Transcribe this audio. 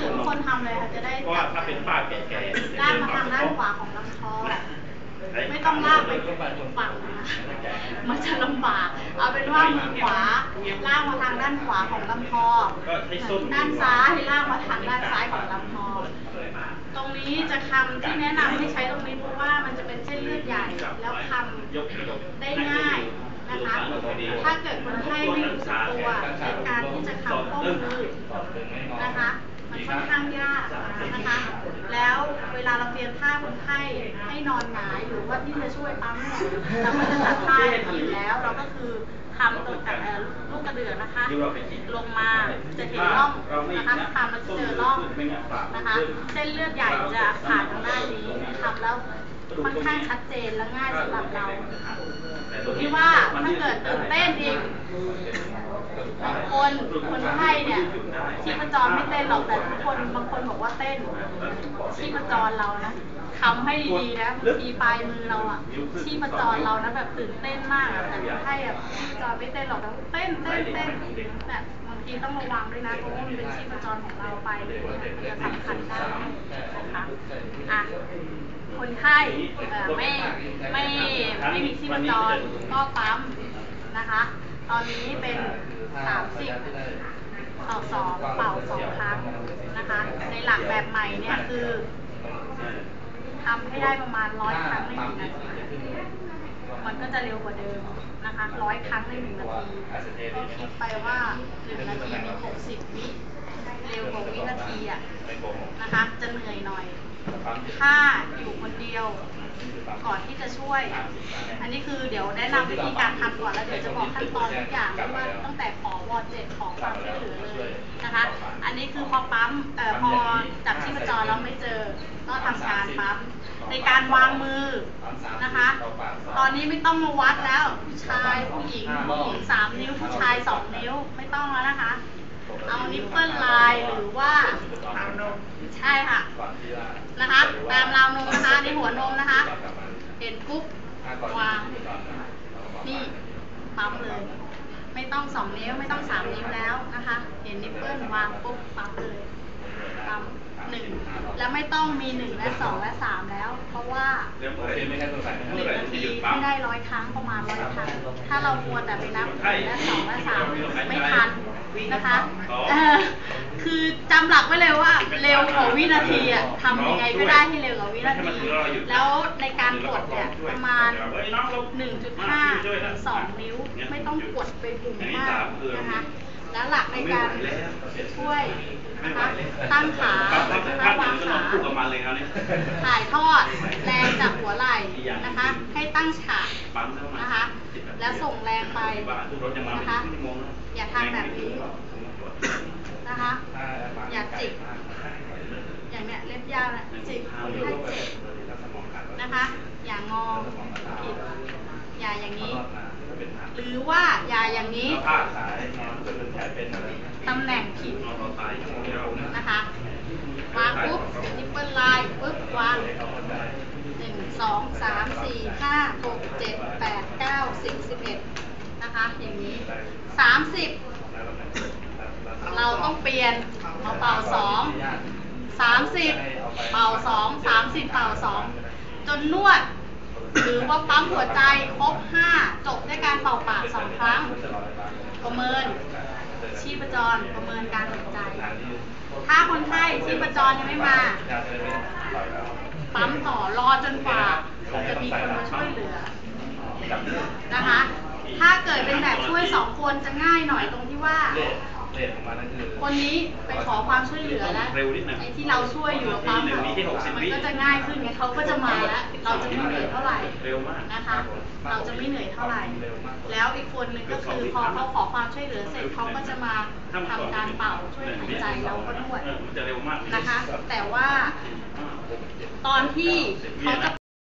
หรือคนทำเลยค่ะจะได้เพราะว่าถ้าเป็นป้าแก่ๆลากมาทางด้านขวาของลำคอไม่ต้องลากไปฝั่งนะมันจะลำบาก เอาเป็นว่ามือขวาลากมาทางด้านขวาของลำคอก็ให้ส้นด้านซ้ายลากมาทางด้านซ้ายของลำคอตรงนี้จะคำที่แนะนำให้ใช้ตรงนี้เพราะว่ามันจะเป็นเส้นเลือดใหญ่แล้วคำได้ง่ายนะคะ ถ้าเกิดคนไข้ไม่รู้สึกตัวในการที่จะคำข้อมือนะคะมันค่ อนข้างยากนะคะ แล้วเวลาเราเตรียมท่าคนไข้ให้นอนหงายหรือว่าที่จะช่วยปั๊มเนี่ยเราก็จะจัดท่าผิดแล้ว เราก็คือคำตรงกับลูกกระเดือกนะคะ ลงมาจะเห็นร่องนะคะคำมันจะเจอร่องนะคะ เส้นเลือดใหญ่จะผ่านทางด้านนี้ทำแล้วค่อนข้างชัดเจนและง่ายสำหรับเราที่ว่าถ้าเกิดตื่นเต้นอีก คนคนไข้เนี่ยชีพจรไม่เต้นหรอกแต่ทุกคนบางคนบอกว่าเต้นชีพจรเรานะทำให้ดีๆนะบางทีปลายมือเราอะชีพจรเรานะแบบตื่นเต้นมากอะแต่คนไข้อะชีพจรไม่เต้นหรอกแต่เต้นเต้นเต้นแบบบางทีต้องระวังด้วยนะเพราะว่ามันเป็นชีพจรของเราไปที่มันจะสำคัญได้นะคะอะคนไข้ไม่ไม่ไม่มีชีพจรก็ปั๊มนะคะ ตอนนี้เป็น สามสิบต่อสองเป่าสองครั้งนะคะ ในหลักแบบใหม่เนี่ยคือทำให้ได้ประมาณร้อยครั้งในหนึ่งนาทีมันก็จะเร็วกว่าเดิมนะคะร้อยครั้งในหนึ่งนาทีก็คิดไปว่าหนึ่งนาทีมีหกสิบวิเร็วกว่าวินาทีอะนะคะ จะเหนื่อยหน่อย ถ้าอยู่คนเดียว ก่อนที่จะช่วย อันนี้คือเดี๋ยวแนะนำวิธีการทำก่อนแล้วเดี๋ยวจะบอกขั้นตอนทุกอย่างว่าตั้งแต่ขอวอเจ็ดขอความช่วยเหลือเลยนะคะ อันนี้คือพอปั๊มเอ่อพอจับชีพจรแล้วไม่เจอ ก็ทำการปั๊มในการวางมือนะคะ ตอนนี้ไม่ต้องมาวัดแล้วผู้ชายผู้หญิงผู้หญิงสามนิ้วผู้ชายสองนิ้วไม่ต้องแล้วนะคะ เอานิปเปิลไลน์หรือว่าใช่ค่ะนะคะ ตามราวนมนะคะในหัวนมนะคะเห็นปุ๊บ วาง นี่ปั๊มเลย ไม่ต้องสองนิ้วไม่ต้องสามนิ้วแล้วนะคะ เห็นนิปเปิลวางปุ๊บปั๊มเลยปั๊มหนึ่งแล้วไม่ต้องมีหนึ่งและสองและสามแล้ว เพราะว่าเดี๋ยวผมเป็นไม่ใช่ตัวใส่หนึ่งนาทีให้ได้ร้อยครั้งประมาณร้อยครั้ง ถ้าเรามัวแต่ไปนับหนึ่งและสองและสามไม่ทันนะคะเออคือ จำหลักไว้เลยว่าเร็วกว่าวินาทีอะทำยังไงก็ได้ให้เร็วกว่าวินาที แล้วในการกดเนี่ยประมาณ 1.5ถึง2นิ้วไม่ต้องกดไปบุ่มมากนะคะแล้วหลักในการช่วยนะคะตั้งขานะคะวางขาถ่ายทอดแรงจากหัวไหล่นะคะ ให้ตั้งฉากนะคะ แล้วส่งแรงไปนะคะอย่าทำแบบนี้ นะคะ อย่าจิก อย่างเนี้ยเล็บยาวนะจิกคนไข้เจ็บนะคะ อย่างงอผิดอย่าอย่างนี้ หรือว่าอย่าอย่างนี้ผ้าสายนอนจนเป็นแผลเป็นอะไรตำแหน่งผิดนอนต่อตายอย่างเดียวนะคะวางปุ๊บนิปเปิลไลน์ปุ๊บวางหนึ่งสองสามสี่ห้าหกเจ็ดแปดเก้าสิบสิบเอ็ดนะคะ อย่างนี้สามสิบ เราต้องเปลี่ยนมาเป่าสองสามสิบเป่าสองสามสิบเป่าสองจนนวด หรือว่าปั๊มหัวใจครบห้าจบด้วยการเป่าปากสองครั้ง ประเมิน ชีพจรประเมินการหายใจ ถ้าคนไข้ชีพจรยังไม่มา ปั๊มต่อรอจนกว่า จะมีคนมาช่วยเหลือนะคะ ถ้าเกิดเป็นแบบช่วยสองคนจะง่ายหน่อยตรงที่ว่า เลทของมันนั่นคือคนนี้ไปขอความช่วยเหลือแล้วเร็วนิดนึงไอ้ที่เราช่วยอยู่กับปั๊มหนึ่งอะวิที่หกสิบมันวิก็จะง่ายขึ้นไงเขาก็จะมาแล้วเราจะไม่เหนื่อยเท่าไหร่เร็วมากนะคะ เราจะไม่เหนื่อยเท่าไหร่ แล้วอีกคนนึงก็คือพอเขาขอความช่วยเหลือเสร็จเขาก็จะมาทำการเป่าช่วยหายใจเราก็นวดเออมันจะเร็วมากนะคะ แต่ว่าตอนที่เขาจะ